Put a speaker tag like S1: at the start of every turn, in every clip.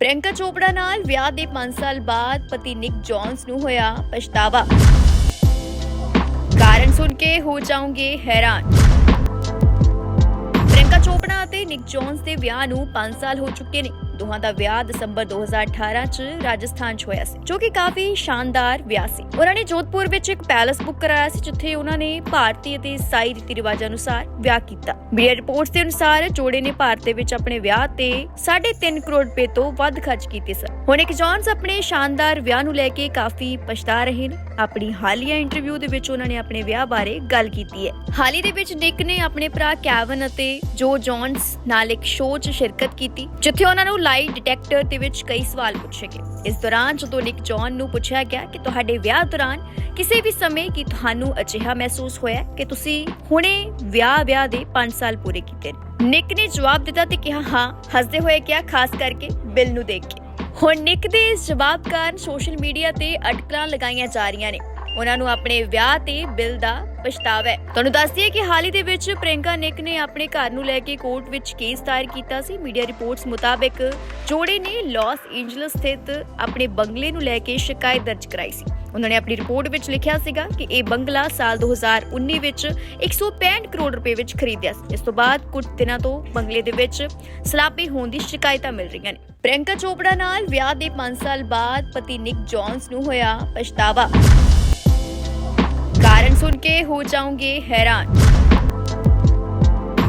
S1: ਪ੍ਰਿਯੰਕਾ ਚੋਪੜਾ ਨਾਲ ਵਿਆਹ ਦੇ 5 ਸਾਲ ਬਾਅਦ ਪਤੀ ਨਿਕ ਜੌਨਸ ਨੂੰ ਹੋਇਆ ਪਛਤਾਵਾ। ਕਾਰਨ ਸੁਣ ਕੇ ਹੋ ਜਾਓਗੇ ਹੈਰਾਨ। ਪ੍ਰਿਯੰਕਾ ਚੋਪੜਾ ਅਤੇ ਨਿਕ ਜੌਨਸ ਦੇ ਵਿਆਹ ਨੂੰ 5 ਸਾਲ ਹੋ ਚੁੱਕੇ ਨੇ। ਦੋਹਾਂ ਦਾ ਵਿਆਹ ਦਸੰਬਰ 2018 ਚ ਰਾਜਸਥਾਨ ਚ ਹੋਇਆ ਸੀ, ਜੋ ਕਿ ਕਾਫੀ ਸ਼ਾਨਦਾਰ ਵਿਆਹ ਸੀ। ਉਹਨਾਂ ਨੇ ਜੋਧਪੁਰ ਵਿੱਚ ਇੱਕ ਪੈਲਸ ਬੁੱਕ ਕਰਾਇਆ ਸੀ, ਜਿੱਥੇ ਉਹਨਾਂ ਨੇ ਭਾਰਤੀ ਅਤੇ ਈਸਾਈ ਰੀਤੀ ਰਿਵਾਜਾਂ ਅਨੁਸਾਰ ਵਿਆਹ ਕੀਤਾ। ਮੀਡੀਆ ਰਿਪੋਰਟਸ ਦੇ ਅਨੁਸਾਰ ਜੋੜੇ ਨੇ ਭਾਰਤ ਦੇ ਵਿੱਚ ਆਪਣੇ ਵਿਆਹ ਤੇ 3.5 ਕਰੋੜ ਰੁਪਏ ਤੋਂ ਵੱਧ ਖਰਚ ਕੀਤੇ ਸਨ। ਹੁਣ ਇੱਕ ਜੌਨਸ ਆਪਣੇ ਸ਼ਾਨਦਾਰ ਵਿਆਹ ਨੂੰ ਲੈ ਕੇ ਕਾਫੀ ਪਛਤਾ ਰਹੇ ਨੇ। ਆਪਣੀ ਹਾਲੀਆ ਇੰਟਰਵਿਊ ਦੇ ਵਿੱਚ ਉਹਨਾਂ ਨੇ ਆਪਣੇ ਵਿਆਹ ਬਾਰੇ ਗੱਲ ਕੀਤੀ ਹੈ। ਹਾਲੀ ਦੇ ਵਿੱਚ ਨਿਕ ਨੇ ਆਪਣੇ ਭਰਾ ਕੈਵਨ ਅਤੇ ਜੋ ਜੌਨਸ ਨਾਲ ਇੱਕ ਸ਼ੋਅ 'ਚ ਸ਼ਿਰਕਤ ਕੀਤੀ, ਜਿੱਥੇ ਉਹਨਾਂ ਨੂੰ ਲਾਈ ਡਿਟੈਕਟਰ ਦੇ ਵਿੱਚ ਕਈ ਸਵਾਲ ਪੁੱਛੇ ਗਏ। ਇਸ ਦੌਰਾਨ ਜਦੋਂ ਨਿਕ ਜੌਨ ਨੂੰ ਪੁੱਛਿਆ ਗਿਆ ਕਿ ਤੁਹਾਡੇ ਵਿਆਹ ਦੌਰਾਨ ਕਿਸੇ ਵੀ ਸਮੇਂ ਕਿ ਤੁਹਾਨੂੰ ਅਜਿਹਾ ਮਹਿਸੂਸ ਹੋਇਆ ਕਿ ਤੁਸੀਂ ਹੁਣੇ ਵਿਆਹ ਵਿਆਹ ਦੇ 5 ਸਾਲ ਪੂਰੇ ਕੀਤੇ ਨੇ? ਨਿਕ ਨੇ ਜਵਾਬ ਦਿੱਤਾ ਤੇ ਕਿਹਾ, ਹਾਂ। ਹੱਸਦੇ ਹੋਏ ਕਿਹਾ, ਖਾਸ ਕਰਕੇ ਬਿੱਲ ਨੂੰ ਦੇਖ ਕੇ। ਹੁਣ ਨਿਕ ਦੇ ਇਸ ਜਵਾਬ ਕਾਰਨ ਸੋਸ਼ਲ ਮੀਡੀਆ ਤੇ ਅਟਕਲਾਂ ਲਗਾਈਆਂ ਜਾ ਰਹੀਆਂ ਨੇ। ਉਹਨਾਂ ਨੂੰ ਆਪਣੇ ਵਿਆਹ ਤੇ ਬਿੱਲ ਦਾ ਪਛਤਾਵਾ ਹੈ। ਤੁਹਾਨੂੰ ਦੱਸ ਦਈਏ ਕਿ ਹਾਲ ਹੀ ਦੇ ਵਿੱਚ ਪ੍ਰਿਯੰਕਾ ਨਿਕ ਨੇ ਆਪਣੇ ਘਰ ਨੂੰ ਲੈ ਕੇ ਕੋਰਟ ਵਿੱਚ ਕੇਸ ਦਾਇਰ ਕੀਤਾ ਸੀ। ਮੀਡੀਆ ਰਿਪੋਰਟਸ ਮੁਤਾਬਕ ਜੋੜੇ ਨੇ ਲਾਸ ਐਂਜਲਸ ਸਥਿਤ ਆਪਣੇ ਬੰਗਲੇ ਨੂੰ ਲੈ ਕੇ ਸ਼ਿਕਾਇਤ ਦਰਜ ਕਰਾਈ ਸੀ। ਉਹਨਾਂ ਨੇ ਆਪਣੀ ਰਿਪੋਰਟ ਵਿੱਚ ਲਿਖਿਆ ਸੀਗਾ ਕਿ ਇਹ ਬੰਗਲਾ ਸਾਲ 2019 ਵਿੱਚ 165 ਕਰੋੜ ਰੁਪਏ ਵਿੱਚ ਖਰੀਦਿਆ ਸੀ। ਇਸ ਤੋਂ ਬਾਅਦ ਕੁਝ ਦਿਨਾਂ ਤੋਂ ਬੰਗਲੇ ਦੇ ਵਿੱਚ ਸਲਾਬੀ ਹੋਣ ਦੀ ਸ਼ਿਕਾਇਤਾਂ ਮਿਲ ਰਹੀਆਂ ਨੇ। ਪ੍ਰਿਯੰਕਾ ਚੋਪੜਾ ਨਾਲ ਵਿਆਹ ਦੇ 5 ਸਾਲ ਬਾਅਦ ਪਤੀ ਨਿਕ ਜੌਨਸ ਨੂੰ ਹੋਇਆ ਪਛਤਾਵਾ। ਕਾਰਨ ਸੁਣ ਕੇ ਹੋ ਜਾਓਗੇ ਹੈਰਾਨ।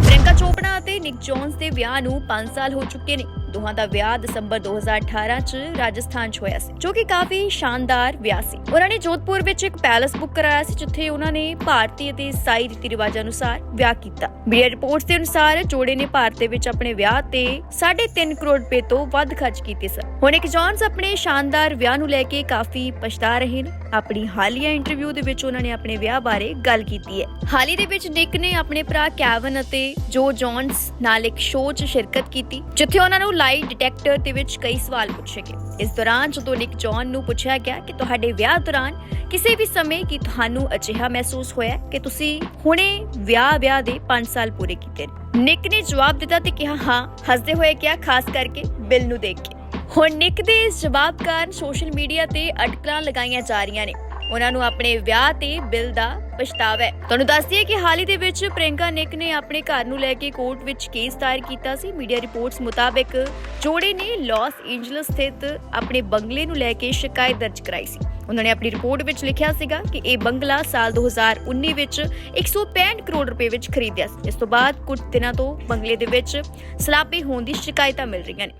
S1: ਪ੍ਰਿਯੰਕਾ ਚੋਪੜਾ ਅਤੇ ਨਿਕ ਜੋਨਸ ਦੇ ਵਿਆਹ ਨੂੰ 5 ਸਾਲ ਹੋ ਚੁੱਕੇ ਨੇ। ਦੋਹਾਂ ਦਾ ਵਿਆਹ ਦਸੰਬਰ 2018 ਚ ਰਾਜਸਥਾਨ ਚ ਹੋਇਆ ਸੀ, ਜੋ ਕਿ ਕਾਫੀ ਸ਼ਾਨਦਾਰ ਵਿਆਹ ਸੀ। ਉਹਨਾਂ ਨੇ ਜੋਧਪੁਰ ਵਿੱਚ ਇੱਕ ਪੈਲਸ ਬੁੱਕ ਕਰਾਇਆ ਸੀ, ਜਿੱਥੇ ਉਹਨਾਂ ਨੇ ਭਾਰਤੀ ਅਤੇ ਈਸਾਈ ਰੀਤੀ ਰਿਵਾਜਾਂ ਅਨੁਸਾਰ ਵਿਆਹ ਕੀਤਾ। ਮੀਡੀਆ ਰਿਪੋਰਟਸ ਦੇ ਅਨੁਸਾਰ ਜੋੜੇ ਨੇ ਭਾਰਤ ਦੇ ਵਿੱਚ ਆਪਣੇ ਵਿਆਹ ਤੇ 3.5 ਕਰੋੜ ਰੁਪਏ ਤੋਂ ਵੱਧ ਖਰਚ ਕੀਤੇ ਸਨ। ਹੁਣ ਇੱਕ ਜੌਨਸ ਆਪਣੇ ਸ਼ਾਨਦਾਰ ਵਿਆਹ ਨੂੰ ਲੈ ਕੇ ਕਾਫੀ ਪਛਤਾ ਰਹੇ ਨੇ। ਆਪਣੀ ਹਾਲੀਆ ਇੰਟਰਵਿਊ ਦੇ ਵਿੱਚ ਉਹਨਾਂ ਨੇ ਆਪਣੇ ਵਿਆਹ ਬਾਰੇ ਗੱਲ ਕੀਤੀ ਹੈ। ਹਾਲੀ ਦੇ ਵਿੱਚ ਨਿਕ ਨੇ ਆਪਣੇ ਭਰਾ ਕੈਵਨ ਅਤੇ ਜੋ ਜੌਨਸ ਨਾਲ ਇੱਕ ਸ਼ੋਅ 'ਚ ਸ਼ਿਰਕਤ ਕੀਤੀ, ਜਿੱਥੇ ਉਹਨਾਂ ਨੂੰ ਲਾਈ ਡਿਟੈਕਟਰ ਦੇ ਵਿੱਚ ਕਈ ਸਵਾਲ ਪੁੱਛੇ ਗਏ। ਇਸ ਦੌਰਾਨ ਜਦੋਂ ਨਿਕ ਜੌਨ ਨੂੰ ਪੁੱਛਿਆ ਗਿਆ ਕਿ ਤੁਹਾਡੇ ਵਿਆਹ ਦੌਰਾਨ ਕਿਸੇ ਵੀ ਸਮੇਂ ਕੀ ਤੁਹਾਨੂੰ ਅਜਿਹਾ ਮਹਿਸੂਸ ਹੋਇਆ ਕਿ ਤੁਸੀਂ ਹੁਣੇ ਵਿਆਹ ਵਿਆਹ ਦੇ 5 ਸਾਲ ਪੂਰੇ ਕੀਤੇ ਨੇ? ਨਿਕ ਨੇ ਜਵਾਬ ਦਿੱਤਾ ਤੇ ਕਿਹਾ, ਹਾਂ। ਹੱਸਦੇ ਹੋਏ ਕਿਹਾ, ਖਾਸ ਕਰਕੇ ਬਿੱਲ ਨੂੰ ਦੇਖ ਕੇ। ਹੁਣ ਨਿਕ ਦੇ ਇਸ ਜਵਾਬ ਕਾਰਨ ਸੋਸ਼ਲ ਮੀਡੀਆ ਤੇ ਅਟਕਲਾਂ ਲਗਾਈਆਂ ਜਾ ਰਹੀਆਂ ਨੇ। ਉਹਨਾਂ ਨੂੰ ਆਪਣੇ ਵਿਆਹ ਤੇ ਬਿੱਲ ਦਾ ਪਛਤਾਵਾ ਹੈ। ਤੁਹਾਨੂੰ ਦੱਸ ਦਈਏ ਕਿ ਹਾਲ ਹੀ ਦੇ ਵਿੱਚ ਪ੍ਰਿਯੰਕਾ ਨਿਕ ਨੇ ਆਪਣੇ ਘਰ ਨੂੰ ਲੈ ਕੇ ਕੋਰਟ ਵਿੱਚ ਕੇਸ ਦਾਇਰ ਕੀਤਾ ਸੀ। ਮੀਡੀਆ ਰਿਪੋਰਟਸ ਮੁਤਾਬਕ ਜੋੜੇ ਨੇ ਲਾਸ ਐਂਜਲਸ ਸਥਿਤ ਆਪਣੇ ਬੰਗਲੇ ਨੂੰ ਲੈ ਕੇ ਸ਼ਿਕਾਇਤ ਦਰਜ ਕਰਾਈ ਸੀ। ਉਹਨਾਂ ਨੇ ਆਪਣੀ ਰਿਪੋਰਟ ਵਿੱਚ ਲਿਖਿਆ ਸੀਗਾ ਕਿ ਇਹ ਬੰਗਲਾ ਸਾਲ 2019 ਵਿੱਚ 165 ਕਰੋੜ ਰੁਪਏ ਵਿੱਚ ਖਰੀਦਿਆ ਸੀ। ਇਸ ਤੋਂ ਬਾਅਦ ਕੁਝ ਦਿਨਾਂ ਤੋਂ ਬੰਗਲੇ ਦੇ ਵਿੱਚ ਸਲਾਬੀ ਹੋਣ ਦੀ ਸ਼ਿਕਾਇਤਾਂ ਮਿਲ ਰਹੀਆਂ ਨੇ।